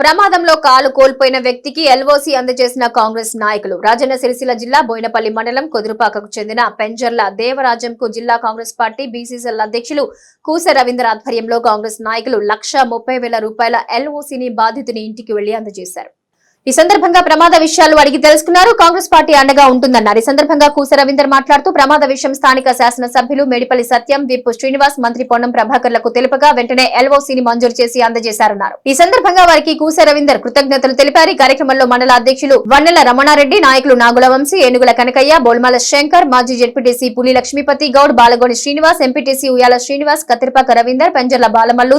ప్రమాదంలో కాలు కోల్పోయిన వ్యక్తికి ఎల్ఓసి అందజేసిన కాంగ్రెస్ నాయకులు. రాజన్న సిరిసిల్ల జిల్లా బోయినపల్లి మండలం కుదురుపాకకు చెందిన పెంజర్ల దేవరాజంకు జిల్లా కాంగ్రెస్ పార్టీ బీసీసీఎల్ అధ్యక్షులు కూస రవీందర్ ఆధ్వర్యంలో కాంగ్రెస్ నాయకులు లక్ష ముప్పై వేల రూపాయల ఎల్ఓసీని బాధితుని ఇంటికి వెళ్ళి అందజేశారు. ఈ సందర్భంగా ప్రమాద విషయాలు అడిగి తెలుసుకున్నారు. కాంగ్రెస్ పార్టీ అండగా ఉంటుందన్నారు. ఈ సందర్భంగా కూస రవీందర్ మాట్లాడుతూ ప్రమాద విషయం స్థానిక శాసనసభ్యులు మేడిపల్లి సత్యం విప్పు శ్రీనివాస్ మంత్రి పొన్నం ప్రభాకర్లకు తెలుపగా వెంటనే ఎల్ఓసీని మంజూరు చేసి అందజేశారన్నారు. ఈ సందర్భంగా వారికి కూస రవీందర్ కృతజ్ఞతలు తెలిపారు. ఈ కార్యక్రమంలో మండల అధ్యక్షులు వన్నెల రమణారెడ్డి నాయకులు నాగుల వంశీ ఏనుగుల కనకయ్య బోల్మాల శంకర్ మాజీ జెడ్పీటీసీ పులి లక్ష్మీపతి గౌడ్ బాలగోని శ్రీనివాస్ ఎంపీటీసీ ఉయ్యాల శ్రీనివాస్ కత్తిరిపాక రవీందర్ పెంజర్ల బాలమల్లు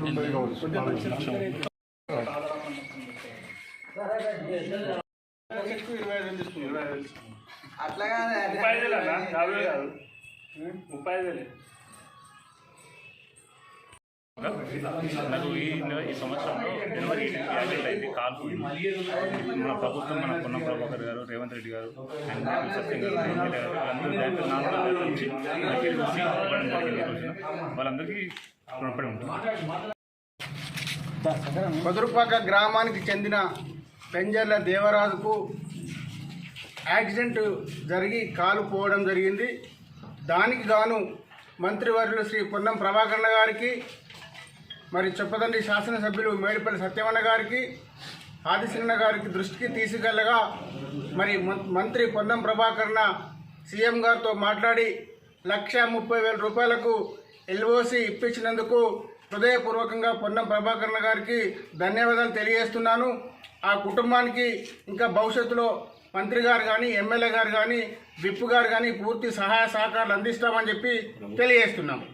తదితరులు ఉన్నారు ముప్పై ఐదు వేలు అన్న? యాభై వేలు కాదు. ముప్పై ఐదు నాకు ఈ ఈ సంవత్సరంలో జనవరి యాక్సిడెంట్ అయింది. కాలు మన ప్రభుత్వం మన పొన్న ప్రభాకర్ గారు రేవంత్ రెడ్డి గారు అండ్ సత్యం గారు ఎమ్మెల్యే వాళ్ళందరూ బ్యాంకు నాలుగు నుంచి వాళ్ళందరికీ రుణపడి ఉంటుంది. కొదురుపాక గ్రామానికి చెందిన పెంజర్ల దేవరాజుకు యాక్సిడెంట్ జరిగి కాలు పోవడం జరిగింది. దానికి గాను మంత్రివర్యులు శ్రీ పొన్నం ప్రభాకరణ గారికి మరి చెప్పదండి శాసనసభ్యులు మేడిపల్లి సత్యవన్న గారికి ఆదిశన్న గారికి దృష్టికి తీసుకెళ్ళగా మరి మం- మంత్రి పొన్నం ప్రభాకర్న సీఎం గారితో మాట్లాడి లక్ష ముప్పై వేల రూపాయలకు ఎల్ఓసి ఇప్పించినందుకు హృదయపూర్వకంగా పొన్నం ప్రభాకరణ గారికి ధన్యవాదాలు తెలియజేస్తున్నాను. ఆ కుటుంబానికి ఇంకా భవిష్యత్తులో మంత్రి గారు కానీ ఎమ్మెల్యే గారు కానీ విప్ గారు కానీ పూర్తి సహాయ సహకారాలు అందిస్తామని చెప్పి తెలియజేస్తున్నాము.